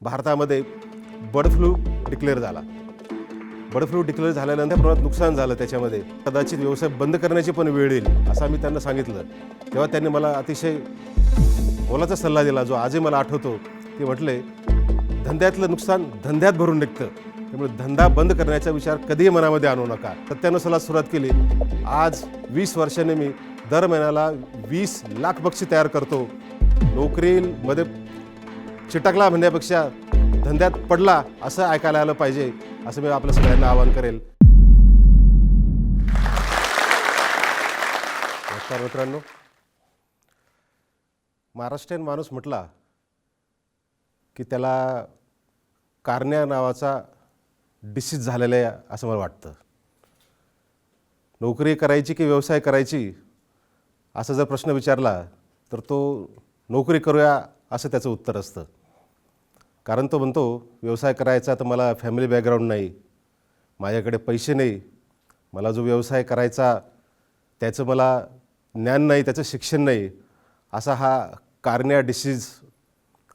भारतामध्ये bird flu declare झाला. Bird flu declare झाल्यानंतर प्रमाणात नुकसान झालं त्याच्यामध्ये. कदाचित व्यवसाय बंद करण्याची पण वेळ येईल असं आम्ही त्यांना सांगितलं. तेव्हा त्यांनी मला अतिशय मोलाचा सल्ला दिला जो आजही मला आठवतो. ते म्हटले धंद्यातलं नुकसान धंद्यात भरून निघतं. त्यामुळे धंदा बंद करण्याचा विचार कधीही मनामध्ये आणू नका. सत्त्यानुसारला सुरुवात केली. आज वीस वर्षाने मी दर महिन्याला वीस लाख बक्षी तयार करतो. नोकरीमध्ये चिटकला म्हणण्यापेक्षा धंद्यात पडला असं ऐकायला आलं पाहिजे असं मी आपल्या सगळ्यांना आवाहन करेल. नमस्कार मित्रांनो. महाराष्ट्रीयन माणूस म्हटला की त्याला कारण्या नावाचा डिसीज झालेला आहे असं मला वाटतं. नोकरी करायची की व्यवसाय करायची असा जर प्रश्न विचारला तर तो नोकरी करूया असं त्याचं उत्तर असतं. कारण तो म्हणतो व्यवसाय करायचा तर मला फॅमिली बॅकग्राऊंड नाही माझ्याकडे पैसे नाही. मला जो व्यवसाय करायचा त्याचं मला ज्ञान नाही त्याचं शिक्षण नाही. असा हा कार्निया डिसीज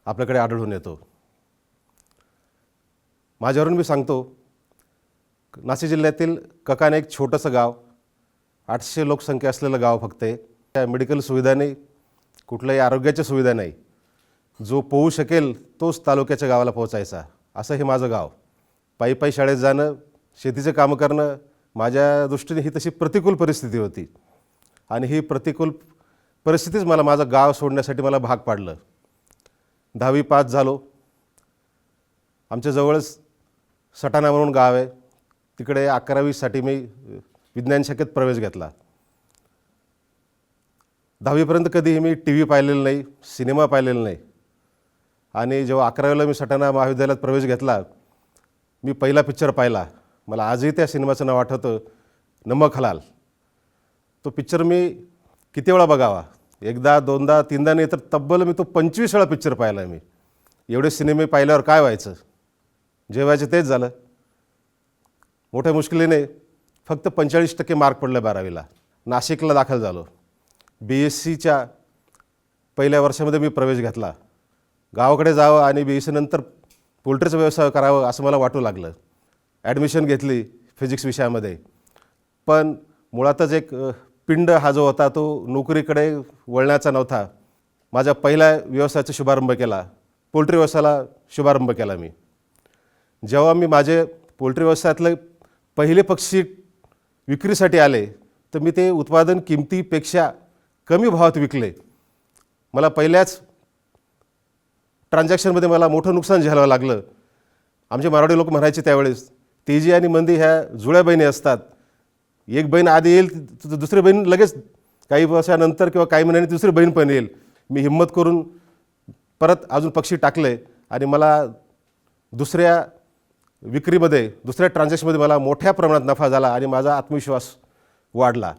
आपल्याकडे आढळून येतो. माझ्यावरून मी सांगतो नाशिक जिल्ह्यातील ककाने एक छोटंसं गाव आठशे लोकसंख्या असलेलं गाव फक्त आहे. त्या मेडिकल सुविधा नाही कुठल्याही आरोग्याच्या सुविधा नाही. जो पोहू शकेल तोच तालुक्याच्या गावाला पोहोचायचा. असं हे माझं गाव. पायी पायी शाळेत जाणं शेतीचं कामं करणं माझ्या दृष्टीने ही तशी प्रतिकूल परिस्थिती होती. आणि ही प्रतिकूल परिस्थितीच मला माझं गाव सोडण्यासाठी मला भाग पाडलं. दहावी पास झालो. आमच्या जवळच सटाणा म्हणून गाव आहे. तिकडे अकरावीसाठी मी विज्ञान शाखेत प्रवेश घेतला. दहावीपर्यंत कधीही मी टी व्ही पाहिलेलं नाही सिनेमा पाहिलेला नाही. आणि जेव्हा अकरावीला मी सटाणा महाविद्यालयात प्रवेश घेतला मी पहिला पिक्चर पाहिला. मला आजही त्या सिनेमाचं नाव आठवतं. नमक हलाल. तो पिक्चर मी किती वेळा बघावा? एकदा दोनदा तीनदा नाही तर तब्बल मी तो पंचवीस वेळा पिक्चर पाहिला मी. एवढे सिनेमे पाहिल्यावर काय व्हायचं? जे व्हायचं तेच झालं. मोठ्या मुश्किलीने फक्त पंचेचाळीस टक्के मार्क पडले बारावीला. नाशिकला दाखल झालो. बी एस सीच्या पहिल्या वर्षामध्ये मी प्रवेश घेतला. गावाकडे जावं आणि बी नंतर सीनंतर पोल्ट्रीचा व्यवसाय करावं असं मला वाटू लागलं. ॲडमिशन घेतली फिजिक्स विषयामध्ये. पण मुळातच एक पिंड हा जो होता तो नोकरीकडे वळण्याचा नव्हता. माझ्या पहिल्या व्यवसायाचा शुभारंभ केला. पोल्ट्री व्यवसायाला शुभारंभ केला मी. जेव्हा मी माझे पोल्ट्री व्यवसायातले पहिले पक्षी विक्रीसाठी आले तर मी ते उत्पादन किमतीपेक्षा कमी भावात विकले. मला पहिल्याच ट्रान्झॅक्शनमध्ये मला मोठं नुकसान झेलावं लागलं. आमचे मराठी लोक म्हणायचे त्यावेळेस तेजी आणि मंदी ह्या जुळ्या बहिणी असतात. एक बहीण आधी येईल दुसरी बहीण लगेच काही वर्षानंतर किंवा काही महिन्यांनी दुसरी बहीण पण येईल. मी हिंमत करून परत अजून पक्षी टाकले आणि मला दुसऱ्या विक्रीमध्ये दुसऱ्या ट्रान्झॅक्शनमध्ये मला मोठ्या प्रमाणात नफा झाला आणि माझा आत्मविश्वास वाढला.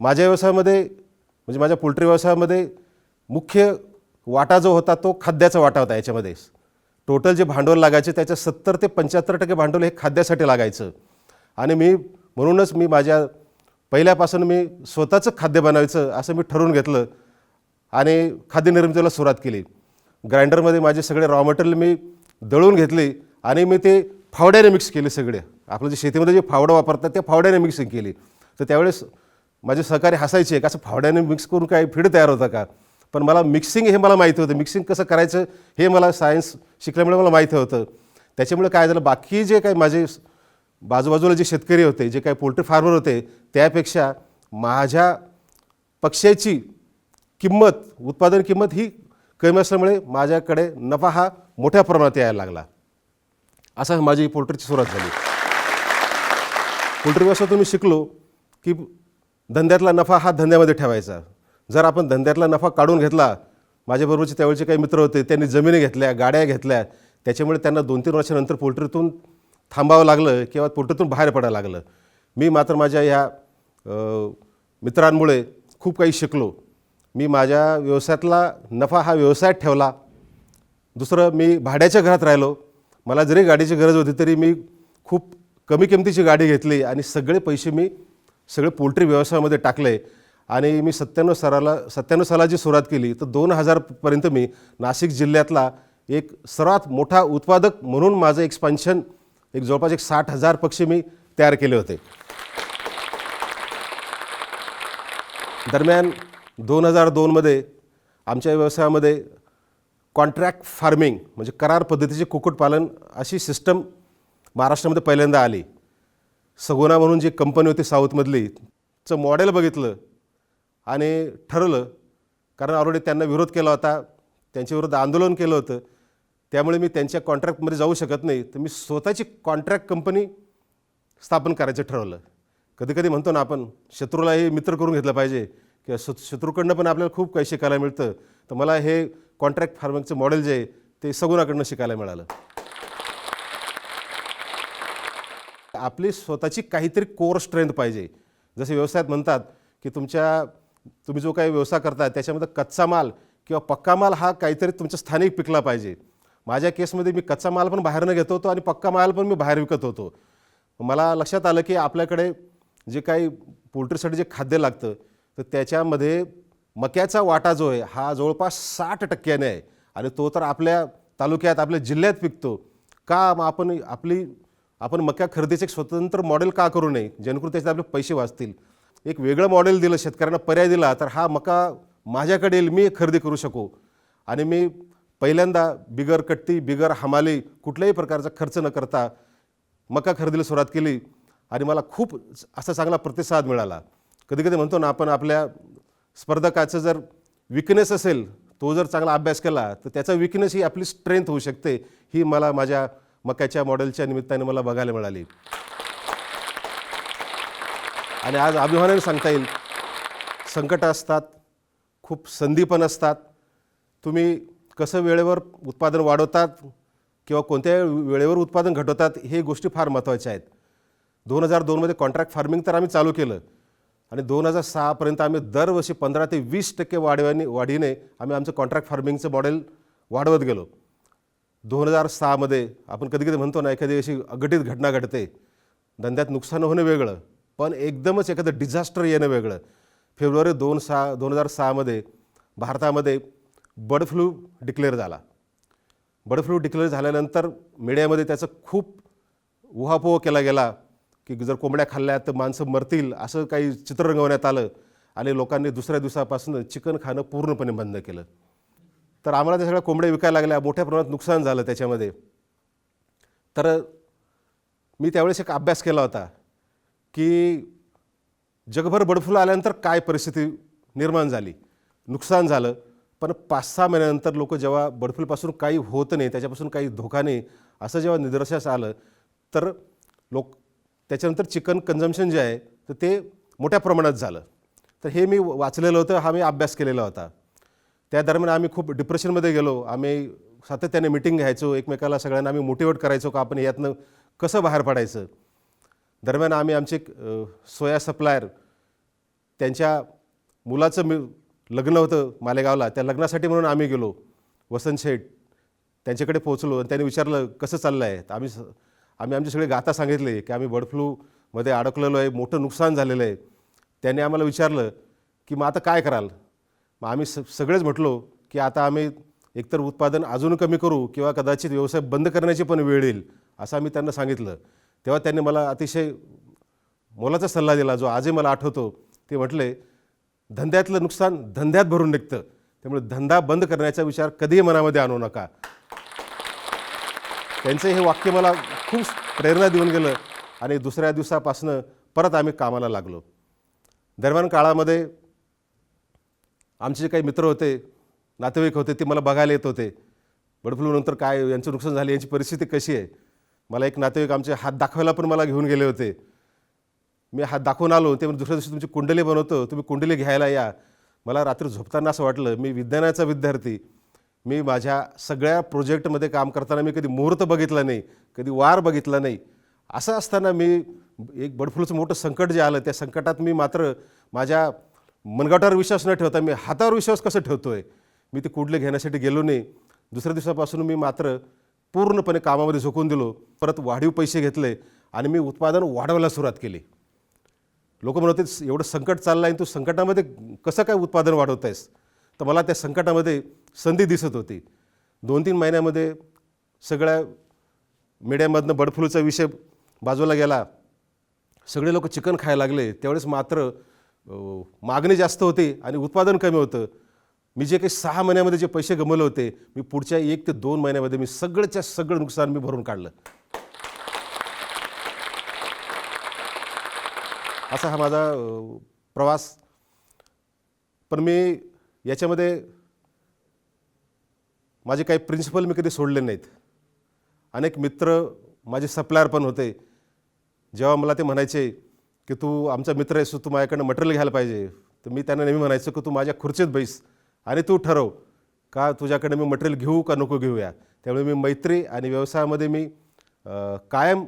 माझ्या व्यवसायामध्ये म्हणजे माझ्या पोल्ट्री व्यवसायामध्ये मुख्य वाटा जो होता तो खाद्याचा वाटा होता याच्यामध्ये. टोटल जे भांडवल लागायचे त्याच्या सत्तर ते पंच्याहत्तर टक्के भांडवल हे खाद्यासाठी लागायचं. आणि मी म्हणूनच मी माझ्या पहिल्यापासून मी स्वतःचं खाद्य बनवायचं असं मी ठरवून घेतलं आणि खाद्यनिर्मितीला सुरुवात केली. ग्राइंडरमध्ये माझे सगळे रॉ मटेरियल मी दळून घेतले आणि मी ते फावड्याने मिक्स केले सगळे. आपलं जे शेतीमध्ये जे फावडं वापरतात ते फावड्याने मिक्सिंग केली. तर त्यावेळेस माझे सहकारी हसायचे का असं फावड्याने मिक्स करून काही फीड तयार होतं का? पण मला मिक्सिंग हे मला माहिती होतं. मिक्सिंग कसं करायचं हे मला सायन्स शिकल्यामुळे मला माहिती होतं. त्याच्यामुळे काय झालं बाकी जे काही माझे बाजूबाजूला जे शेतकरी होते जे काही पोल्ट्री फार्मर होते त्यापेक्षा माझ्या पक्ष्याची किंमत उत्पादन किंमत ही कमी असल्यामुळे माझ्याकडे नफा हा मोठ्या प्रमाणात यायला लागला. असा माझी पोल्ट्रीची सुरुवात झाली. पोल्ट्री व्यवसायातून मी शिकलो की धंद्यातला नफा हा धंद्यामध्ये ठेवायचा. जर आपण धंद्यातला नफा काढून घेतला माझ्याबरोबरचे त्यावेळचे काही मित्र होते त्यांनी जमिनी घेतल्या गाड्या घेतल्या त्याच्यामुळे त्यांना दोन तीन वर्षानंतर पोल्ट्रीतून थांबावं लागलं किंवा पोल्ट्रीतून बाहेर पडायला लागलं. मी मात्र माझ्या ह्या मित्रांमुळे खूप काही शिकलो. मी माझ्या व्यवसायातला नफा हा व्यवसायात ठेवला. दुसरं मी भाड्याच्या घरात राहिलो. मला जरी गाडीची गरज होती तरी मी खूप कमी किमतीची गाडी घेतली आणि सगळे पैसे मी सगळे पोल्ट्री व्यवसायामध्ये टाकले. आणि मी सत्त्याण्णव सालाला सत्त्याण्णव सालाची सुरुवात केली. तर दोन हजारपर्यंत मी नाशिक जिल्ह्यातला एक सर्वात मोठा उत्पादक म्हणून माझं एक्सपान्शन एक जवळपास एक साठ हजार पक्षी मी तयार केले होते. दरम्यान दोन हजार दोनमध्ये आमच्या व्यवसायामध्ये कॉन्ट्रॅक्ट फार्मिंग म्हणजे करार पद्धतीचे कुक्कुटपालन अशी सिस्टम महाराष्ट्रामध्ये पहिल्यांदा आली. सगुना म्हणून जी कंपनी होती साऊथमधली चं मॉडेल बघितलं. आणि ठरवलं कारण ऑलरेडी त्यांना विरोध केला होता त्यांच्याविरुद्ध आंदोलन केलं होतं त्यामुळे मी त्यांच्या कॉन्ट्रॅक्टमध्ये जाऊ शकत नाही. तर मी स्वतःची कॉन्ट्रॅक्ट कंपनी स्थापन करायचं ठरवलं. कधी कधी म्हणतो ना आपण शत्रूलाही मित्र करून घेतलं पाहिजे किंवा शत शत्रूकडनं पण आपल्याला खूप काही शिकायला मिळतं. तर मला हे कॉन्ट्रॅक्ट फार्मिंगचं मॉडेल जे आहे ते सगुणाकडनं शिकायला मिळालं. आपली स्वतःची काहीतरी कोर स्ट्रेंथ पाहिजे. जसे व्यवसायात म्हणतात की तुमच्या तुम्ही जो काही व्यवसाय करता त्याच्यामध्ये कच्चा माल किंवा पक्का माल हा काहीतरी तुमच्या स्थानिक पिकला पाहिजे. माझ्या केसमध्ये मी कच्चा माल पण बाहेरनं घेत होतो आणि पक्का माल पण मी बाहेर विकत होतो. मला लक्षात आलं की आपल्याकडे जे काही पोल्ट्रीसाठी जे खाद्य लागतं तर त्याच्यामध्ये मक्याचा वाटा जो आहे हा जवळपास साठ टक्क्याने आहे. आणि तो तर आपल्या तालुक्यात आपल्या जिल्ह्यात पिकतो. का मग आपण आपली आपण मक्या खरेदीचं एक स्वतंत्र मॉडेल का करू नये? जेणेकरून त्याच्यात आपले पैसे वाचतील. एक वेगळं मॉडेल दिलं शेतकऱ्यांना पर्याय दिला तर हा मका माझ्याकडे येईल मी खरेदी करू शकू. आणि मी पहिल्यांदा बिगर कट्टी बिगर हमाली कुठल्याही प्रकारचा खर्च न करता मका खरेदीला सुरुवात केली आणि मला खूप असा चांगला प्रतिसाद मिळाला. कधी कधी म्हणतो ना आपण आपल्या स्पर्धकाचं जर विकनेस असेल तो जर चांगला अभ्यास केला तर त्याचा विकनेस ही आपली स्ट्रेंथ होऊ शकते ही मला माझ्या मक्याच्या मॉडेलच्या निमित्ताने मला बघायला मिळाली. आणि आज अभिमानाने सांगता येईल संकटं असतात खूप संधी पण असतात. तुम्ही कसं वेळेवर उत्पादन वाढवतात किंवा कोणत्या वेळेवर उत्पादन घटवतात हे गोष्टी फार महत्त्वाच्या आहेत. दोन हजार दोनमध्ये कॉन्ट्रॅक्ट फार्मिंग तर आम्ही चालू केलं आणि दोन हजार सहापर्यंत आम्ही दरवर्षी पंधरा ते वीस टक्के वाढव्याने वाढीने आम्ही आमचं कॉन्ट्रॅक्ट फार्मिंगचं मॉडेल वाढवत गेलो. दोन हजार सहामध्ये आपण कधी कधी म्हणतो ना एखादी अशी अघटित घटना घडते धंद्यात नुकसान होणं वेगळं. पण एकदमच एखादं डिझास्टर येणं वेगळं. फेब्रुवारी दोन सहा दोन हजार सहामध्ये भारतामध्ये बर्ड फ्लू डिक्लेअर झाला. बर्ड फ्लू डिक्लेअर झाल्यानंतर मीडियामध्ये त्याचं खूप उहापोह केला गेला की जर कोंबड्या खाल्ल्या तर माणसं मरतील असं काही चित्र रंगवण्यात आलं आणि लोकांनी दुसऱ्या दिवसापासून चिकन खाणं पूर्णपणे बंद केलं. तर आम्हाला त्या सगळ्या कोंबड्या विकायला लागल्या मोठ्या प्रमाणात नुकसान झालं त्याच्यामध्ये. तर मी त्यावेळेस एक अभ्यास केला होता. की जगभर बर्डफ्लू आल्यानंतर काय परिस्थिती निर्माण झाली? नुकसान झालं. पण पाच सहा महिन्यानंतर लोक जेव्हा बर्डफ्लूपासून काही होत नाही त्याच्यापासून काही धोका नाही असं जेव्हा निदर्शनास आलं तर लोक त्याच्यानंतर चिकन कन्झम्शन जे आहे तर ते मोठ्या प्रमाणात झालं. तर हे मी वाचलेलं होतं हा मी अभ्यास केलेला होता. त्या दरम्यान आम्ही खूप डिप्रेशनमध्ये गेलो. आम्ही सातत्याने मिटिंग घ्यायचो एकमेकाला सगळ्यांना आम्ही मोटिवेट करायचो का आपण यातनं कसं बाहेर पडायचं? दरम्यान आम्ही आमचे सोया सप्लायर त्यांच्या मुलाचं मी लग्न होतं मालेगावला त्या लग्नासाठी म्हणून आम्ही गेलो. वसंत शेठ त्यांच्याकडे पोहोचलो आणि त्यांनी विचारलं कसं चाललं आहे तर आम्ही स आम्ही आमचे सगळे गाथा सांगितले की आम्ही बर्ड फ्लूमध्ये अडकलेलो आहे मोठं नुकसान झालेलं आहे. त्यांनी आम्हाला विचारलं की मग आता काय कराल? मग आम्ही स सगळेच म्हटलो की आता आम्ही एकतर उत्पादन अजून कमी करू किंवा कदाचित व्यवसाय बंद करण्याची पण वेळ येईल असं आम्ही त्यांना सांगितलं. तेव्हा त्यांनी मला अतिशय मोलाचा सल्ला दिला जो आजही मला आठवतो. ते म्हटले धंद्यातलं नुकसान धंद्यात भरून निघतं. त्यामुळे धंदा बंद करण्याचा विचार कधीही मनामध्ये आणू नका. त्यांचं हे वाक्य मला खूप प्रेरणा देऊन गेलं आणि दुसऱ्या दिवसापासनं परत आम्ही कामाला लागलो. दरम्यान काळामध्ये आमचे जे काही मित्र होते नातेवाईक होते ते मला बघायला येत होते. बर्ड फ्लूनंतर काय यांचं नुकसान झालं यांची परिस्थिती कशी आहे? मला एक नातेवाईक आमचे हात दाखवायला पण मला घेऊन गेले होते. मी हात दाखवून आलो ते दुसऱ्या दिवशी तुमची कुंडली बनवतो तुम्ही कुंडली घ्यायला या. मला रात्री झोपताना असं वाटलं मी विज्ञानाचा विद्यार्थी. मी माझ्या सगळ्या प्रोजेक्टमध्ये काम करताना मी कधी मुहूर्त बघितला नाही कधी वार बघितला नाही. असं असताना मी एक बडफ्लूचं मोठं संकट जे आलं त्या संकटात मी मात्र माझ्या मनगटावर विश्वास न ठेवता मी हातावर विश्वास कसं ठेवतो आहे मी ते कुंडले घेण्यासाठी गेलो नाही. दुसऱ्या दिवसापासून मी मात्र पूर्णपणे कामामध्ये झोकून दिलो. परत वाढीव पैसे घेतले आणि मी उत्पादन वाढवायला सुरुवात केली. लोक म्हणत होते एवढं संकट चाललं आहे तू संकटामध्ये कसं काय उत्पादन वाढवत आहेस तर मला त्या संकटामध्ये संधी दिसत होती. दोन तीन महिन्यामध्ये सगळ्या मीडियामधनं बर्डफ्लूचा विषय बाजूला गेला. सगळे लोक चिकन खायला लागले. त्यावेळेस मात्र मागणी जास्त होती आणि उत्पादन कमी होतं. मी जे काही सहा महिन्यामध्ये जे पैसे गमवले होते मी पुढच्या एक ते दोन महिन्यामध्ये मी सगळंच्या सगळं नुकसान मी भरून काढलं. असा हा माझा प्रवास. पण मी याच्यामध्ये माझे काही प्रिन्सिपल मी कधी सोडले नाहीत. अनेक मित्र माझे सप्लायर पण होते. जेव्हा मला ते म्हणायचे की तू आमचा मित्र आहेस तू माझ्याकडनं मटेरियल घ्यायला पाहिजे. तर मी त्यांना नेहमी म्हणायचं की तू माझ्या खुर्चीत बैस. आणि तू ठरव. का तुझ्याकडे मी मटेरियल घेऊ का नको घेऊया? त्यामुळे मी मैत्री आणि व्यवसायामध्ये मी कायम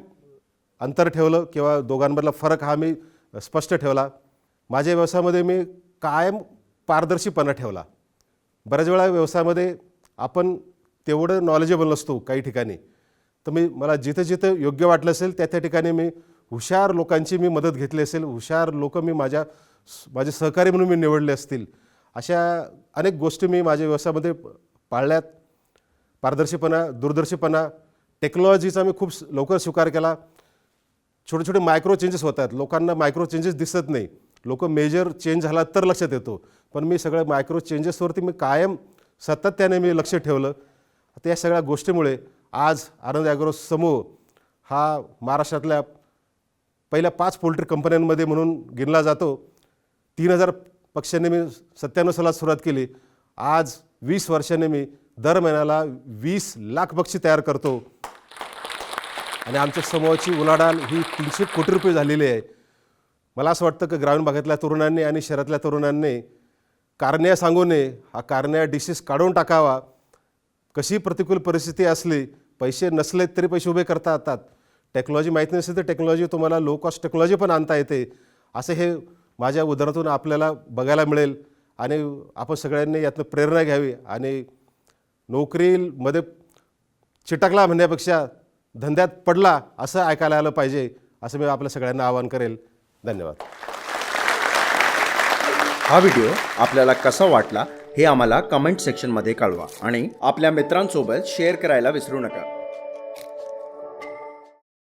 अंतर ठेवलं किंवा दोघांमधला फरक हा मी स्पष्ट ठेवला. माझ्या व्यवसायामध्ये मी कायम पारदर्शीपणा ठेवला. बऱ्याच वेळा व्यवसायामध्ये आपण तेवढं नॉलेजेबल नसतो काही ठिकाणी. तर मी मला जिथं जिथं योग्य वाटलं असेल त्या त्या ठिकाणी मी हुशार लोकांची मी मदत घेतली असेल. हुशार लोक मी माझ्या माझे सहकारी म्हणून मी निवडले असतील. अशा अनेक गोष्टी मी माझ्या व्यवसायामध्ये पाळल्यात. पारदर्शीपणा दूरदर्शीपणा टेक्नॉलॉजीचा मी खूप लवकर स्वीकार केला. छोटे छोटे मायक्रो चेंजेस होत आहेत लोकांना मायक्रो चेंजेस दिसत नाही. लोक मेजर चेंज झाला तर लक्षात येतो. पण मी सगळ्या मायक्रो चेंजेसवरती मी कायम सातत्याने मी लक्ष ठेवलं. त्या सगळ्या गोष्टीमुळे आज आनंद ॲग्रो समूह हा महाराष्ट्रातल्या पहिल्या पाच पोल्ट्री कंपन्यांमध्ये म्हणून गिनला जातो. तीन हजार पक्षाने मी सत्त्याण्णव सालात सुरुवात केली. आज वीस वर्षाने मी दर महिन्याला वीस लाख पक्षी तयार करतो. आणि आमच्या समूहाची उलाढाल ही तीनशे कोटी रुपये झालेली आहे. मला असं वाटतं की ग्रामीण भागातल्या तरुणांनी आणि शहरातल्या तरुणांनी कारण्या सांगू नये. हा कारण्या डिसीस काढून टाकावा. कशी प्रतिकूल परिस्थिती असली पैसे नसले तरी पैसे उभे करता येतात. टेक्नॉलॉजी माहीत नसेल तर टेक्नॉलॉजी तुम्हाला लो कॉस्ट टेक्नॉलॉजी पण आणता येते. असं हे माझ्या उदाहरणातून आपल्याला बघायला मिळेल आणि आपण सगळ्यांनी यातनं प्रेरणा घ्यावी आणि नोकरीमध्ये चिटकला म्हणण्यापेक्षा धंद्यात पडला असं ऐकायला आलं पाहिजे असं मी आपल्या सगळ्यांना आवाहन करेल. धन्यवाद. हा व्हिडिओ आपल्याला कसा वाटला हे आम्हाला कमेंट सेक्शनमध्ये कळवा आणि आपल्या मित्रांसोबत शेअर करायला विसरू नका.